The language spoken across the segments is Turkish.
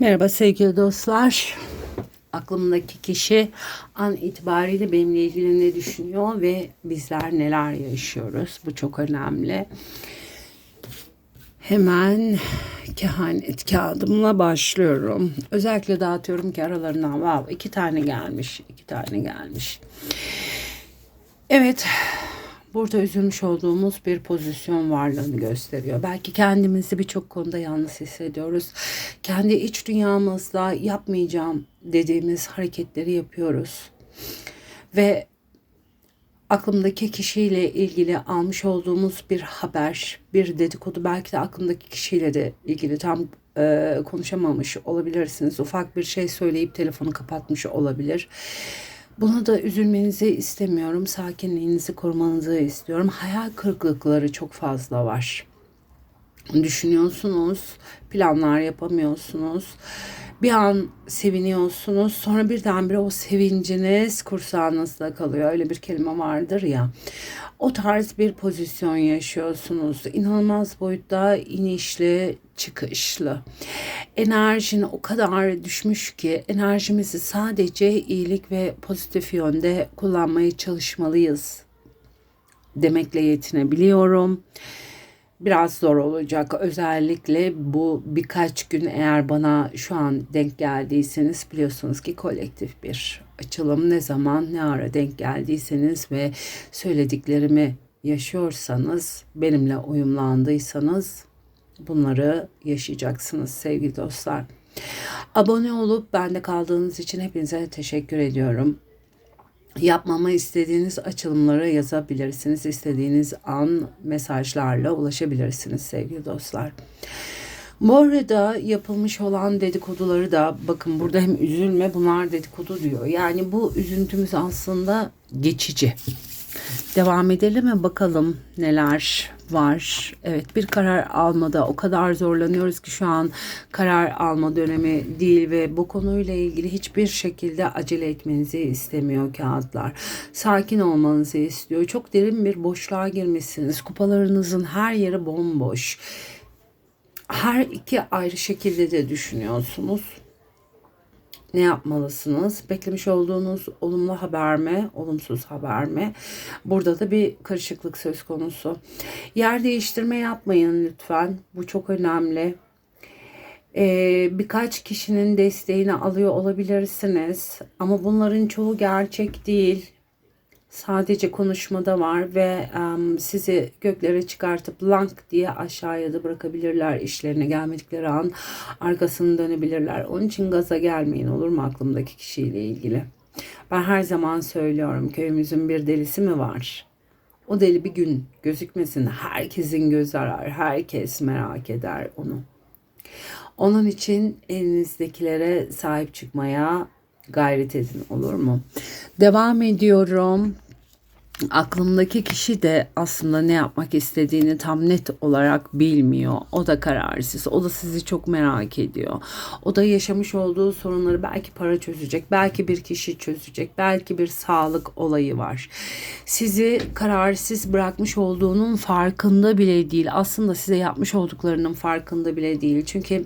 Merhaba sevgili dostlar. Aklımdaki kişi an itibariyle benimle ilgili ne düşünüyor ve bizler neler yaşıyoruz. Bu çok önemli. Hemen kehanet kağıdımla başlıyorum. Özellikle dağıtıyorum ki aralarından wow, iki tane gelmiş. iki tane gelmiş. Evet burada üzülmüş olduğumuz bir pozisyon varlığını gösteriyor. Belki kendimizi birçok konuda yalnız hissediyoruz. Kendi iç dünyamızda yapmayacağım dediğimiz hareketleri yapıyoruz. Ve aklımdaki kişiyle ilgili almış olduğumuz bir haber, bir dedikodu belki de aklımdaki kişiyle de ilgili tam e, konuşamamış olabilirsiniz. Ufak bir şey söyleyip telefonu kapatmış olabilir. Buna da üzülmenizi istemiyorum. Sakinliğinizi korumanızı istiyorum. Hayal kırıklıkları çok fazla var. Düşünüyorsunuz, planlar yapamıyorsunuz. Bir an seviniyorsunuz. Sonra birdenbire o sevinciniz kursağınızda kalıyor. Öyle bir kelime vardır ya. O tarz bir pozisyon yaşıyorsunuz. İnanılmaz boyutta inişli, çıkışlı. Enerjin o kadar düşmüş ki enerjimizi sadece iyilik ve pozitif yönde kullanmaya çalışmalıyız demekle yetinebiliyorum. Biraz zor olacak. Özellikle bu birkaç gün eğer bana şu an denk geldiyseniz biliyorsunuz ki kolektif bir açılım ne zaman ne ara denk geldiyseniz ve söylediklerimi yaşıyorsanız benimle uyumlandıysanız bunları yaşayacaksınız sevgili dostlar. Abone olup bende kaldığınız için hepinize teşekkür ediyorum. Yapmamı istediğiniz açılımları yazabilirsiniz. İstediğiniz an mesajlarla ulaşabilirsiniz sevgili dostlar. Bu arada yapılmış olan dedikoduları da bakın burada hem üzülme bunlar dedikodu diyor. Yani bu üzüntümüz aslında geçici. Devam edelim mi bakalım neler var. Evet bir karar almada o kadar zorlanıyoruz ki şu an karar alma dönemi değil ve bu konuyla ilgili hiçbir şekilde acele etmenizi istemiyor kağıtlar. Sakin olmanızı istiyor. Çok derin bir boşluğa girmişsiniz. Kupalarınızın her yeri bomboş. Her iki ayrı şekilde de düşünüyorsunuz ne yapmalısınız? Beklemiş olduğunuz olumlu haber mi, olumsuz haber mi? Burada da bir karışıklık söz konusu. Yer değiştirme yapmayın lütfen. Bu çok önemli. Ee, birkaç kişinin desteğini alıyor olabilirsiniz. Ama bunların çoğu gerçek değil sadece konuşmada var ve um, sizi göklere çıkartıp lank diye aşağıya da bırakabilirler işlerine gelmedikleri an arkasını dönebilirler. Onun için gaza gelmeyin olur mu aklımdaki kişiyle ilgili. Ben her zaman söylüyorum köyümüzün bir delisi mi var? O deli bir gün gözükmesin. Herkesin göz arar. Herkes merak eder onu. Onun için elinizdekilere sahip çıkmaya gayret edin olur mu? Devam ediyorum. Aklımdaki kişi de aslında ne yapmak istediğini tam net olarak bilmiyor. O da kararsız. O da sizi çok merak ediyor. O da yaşamış olduğu sorunları belki para çözecek, belki bir kişi çözecek, belki bir sağlık olayı var. Sizi kararsız bırakmış olduğunun farkında bile değil. Aslında size yapmış olduklarının farkında bile değil. Çünkü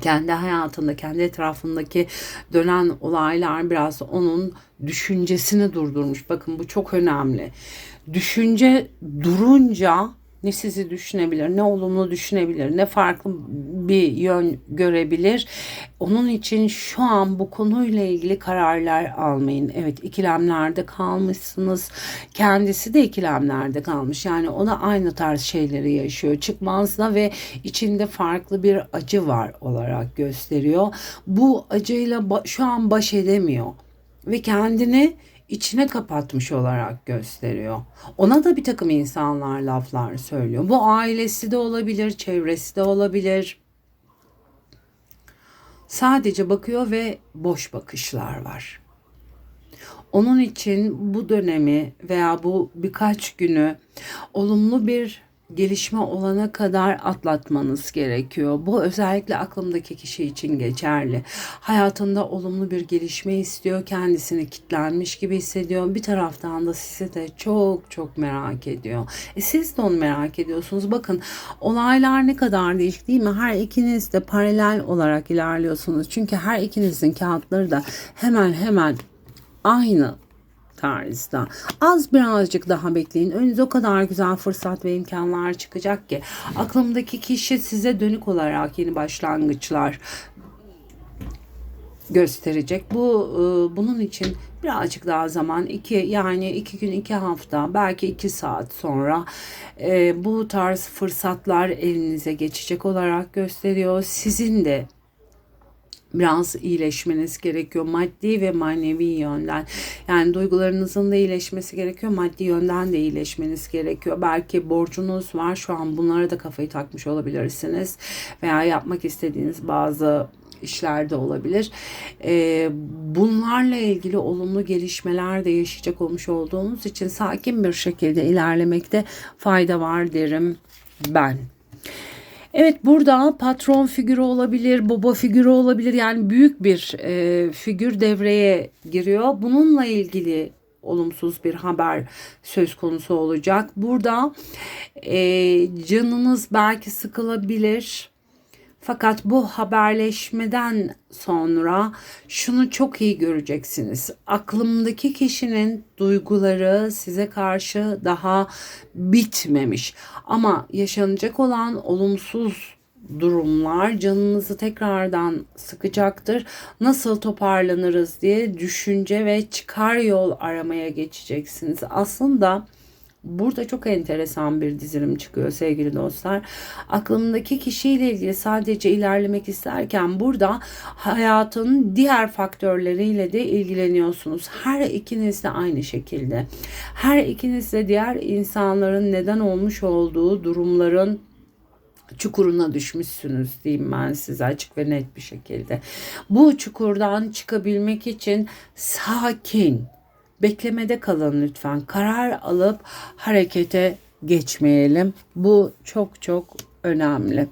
kendi hayatında, kendi etrafındaki dönen olaylar biraz onun düşüncesini durdurmuş. Bakın bu çok önemli. Düşünce durunca ne sizi düşünebilir, ne olumlu düşünebilir, ne farklı bir yön görebilir. Onun için şu an bu konuyla ilgili kararlar almayın. Evet ikilemlerde kalmışsınız. Kendisi de ikilemlerde kalmış. Yani ona aynı tarz şeyleri yaşıyor. Çıkmazda ve içinde farklı bir acı var olarak gösteriyor. Bu acıyla şu an baş edemiyor ve kendini içine kapatmış olarak gösteriyor. Ona da bir takım insanlar laflar söylüyor. Bu ailesi de olabilir, çevresi de olabilir. Sadece bakıyor ve boş bakışlar var. Onun için bu dönemi veya bu birkaç günü olumlu bir gelişme olana kadar atlatmanız gerekiyor. Bu özellikle aklımdaki kişi için geçerli. Hayatında olumlu bir gelişme istiyor. Kendisini kitlenmiş gibi hissediyor. Bir taraftan da sizi de çok çok merak ediyor. E siz de onu merak ediyorsunuz. Bakın olaylar ne kadar değişik değil mi? Her ikiniz de paralel olarak ilerliyorsunuz. Çünkü her ikinizin kağıtları da hemen hemen aynı tarzda. Az birazcık daha bekleyin. Önünüze o kadar güzel fırsat ve imkanlar çıkacak ki aklımdaki kişi size dönük olarak yeni başlangıçlar gösterecek. Bu e, bunun için birazcık daha zaman iki yani iki gün iki hafta belki iki saat sonra e, bu tarz fırsatlar elinize geçecek olarak gösteriyor. Sizin de biraz iyileşmeniz gerekiyor maddi ve manevi yönden. Yani duygularınızın da iyileşmesi gerekiyor. Maddi yönden de iyileşmeniz gerekiyor. Belki borcunuz var. Şu an bunlara da kafayı takmış olabilirsiniz. Veya yapmak istediğiniz bazı işlerde olabilir. Ee, bunlarla ilgili olumlu gelişmeler de yaşayacak olmuş olduğunuz için sakin bir şekilde ilerlemekte fayda var derim ben. Evet burada patron figürü olabilir, baba figürü olabilir. Yani büyük bir e, figür devreye giriyor. Bununla ilgili olumsuz bir haber söz konusu olacak. Burada e, canınız belki sıkılabilir fakat bu haberleşmeden sonra şunu çok iyi göreceksiniz. Aklımdaki kişinin duyguları size karşı daha bitmemiş. Ama yaşanacak olan olumsuz durumlar canınızı tekrardan sıkacaktır. Nasıl toparlanırız diye düşünce ve çıkar yol aramaya geçeceksiniz. Aslında Burada çok enteresan bir dizilim çıkıyor sevgili dostlar. Aklımdaki kişiyle ilgili sadece ilerlemek isterken burada hayatın diğer faktörleriyle de ilgileniyorsunuz. Her ikiniz de aynı şekilde. Her ikiniz de diğer insanların neden olmuş olduğu durumların çukuruna düşmüşsünüz diyeyim ben size açık ve net bir şekilde. Bu çukurdan çıkabilmek için sakin, Beklemede kalın lütfen. Karar alıp harekete geçmeyelim. Bu çok çok önemli.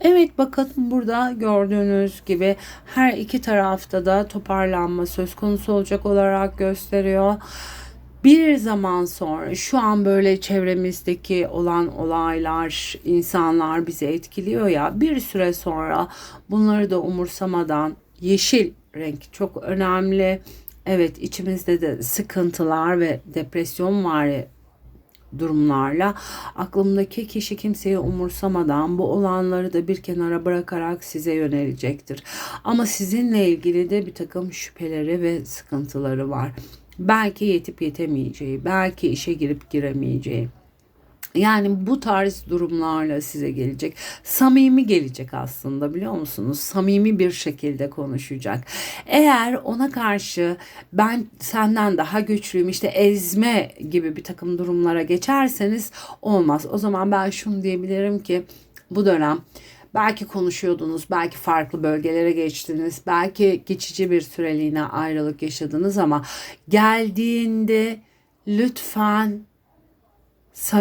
Evet bakın burada gördüğünüz gibi her iki tarafta da toparlanma söz konusu olacak olarak gösteriyor. Bir zaman sonra şu an böyle çevremizdeki olan olaylar, insanlar bizi etkiliyor ya bir süre sonra bunları da umursamadan yeşil renk çok önemli. Evet içimizde de sıkıntılar ve depresyon var durumlarla aklımdaki kişi kimseyi umursamadan bu olanları da bir kenara bırakarak size yönelecektir. Ama sizinle ilgili de bir takım şüpheleri ve sıkıntıları var. Belki yetip yetemeyeceği, belki işe girip giremeyeceği. Yani bu tarz durumlarla size gelecek. Samimi gelecek aslında biliyor musunuz? Samimi bir şekilde konuşacak. Eğer ona karşı ben senden daha güçlüyüm işte ezme gibi bir takım durumlara geçerseniz olmaz. O zaman ben şunu diyebilirim ki bu dönem Belki konuşuyordunuz, belki farklı bölgelere geçtiniz, belki geçici bir süreliğine ayrılık yaşadınız ama geldiğinde lütfen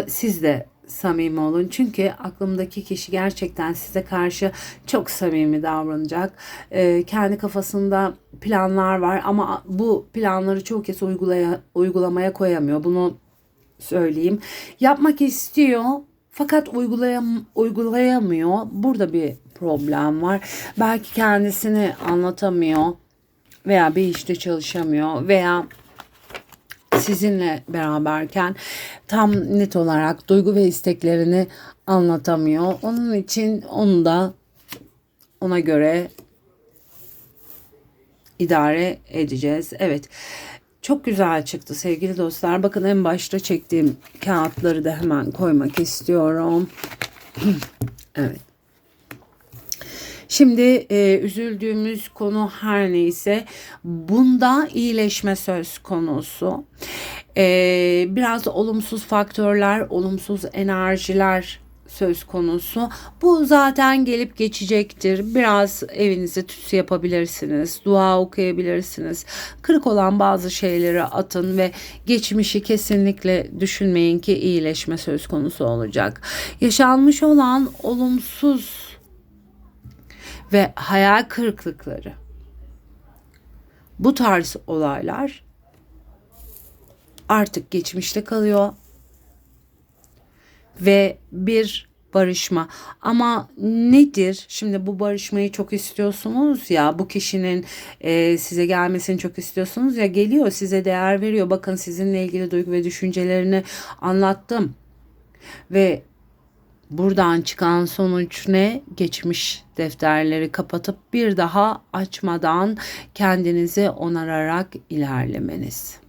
siz de samimi olun. Çünkü aklımdaki kişi gerçekten size karşı çok samimi davranacak. Ee, kendi kafasında planlar var ama bu planları çoğu kez uygulaya, uygulamaya koyamıyor. Bunu söyleyeyim. Yapmak istiyor fakat uygulayam uygulayamıyor. Burada bir problem var. Belki kendisini anlatamıyor veya bir işte çalışamıyor veya sizinle beraberken tam net olarak duygu ve isteklerini anlatamıyor. Onun için onu da ona göre idare edeceğiz. Evet. Çok güzel çıktı sevgili dostlar. Bakın en başta çektiğim kağıtları da hemen koymak istiyorum. evet. Şimdi e, üzüldüğümüz konu her neyse bunda iyileşme söz konusu. E, biraz olumsuz faktörler, olumsuz enerjiler söz konusu. Bu zaten gelip geçecektir. Biraz evinize tütsü yapabilirsiniz. Dua okuyabilirsiniz. Kırık olan bazı şeyleri atın ve geçmişi kesinlikle düşünmeyin ki iyileşme söz konusu olacak. Yaşanmış olan olumsuz ve hayal kırıklıkları bu tarz olaylar artık geçmişte kalıyor ve bir barışma. Ama nedir? Şimdi bu barışmayı çok istiyorsunuz ya, bu kişinin e, size gelmesini çok istiyorsunuz ya, geliyor size değer veriyor. Bakın sizinle ilgili duygu ve düşüncelerini anlattım. Ve buradan çıkan sonuç ne? Geçmiş defterleri kapatıp bir daha açmadan kendinizi onararak ilerlemeniz.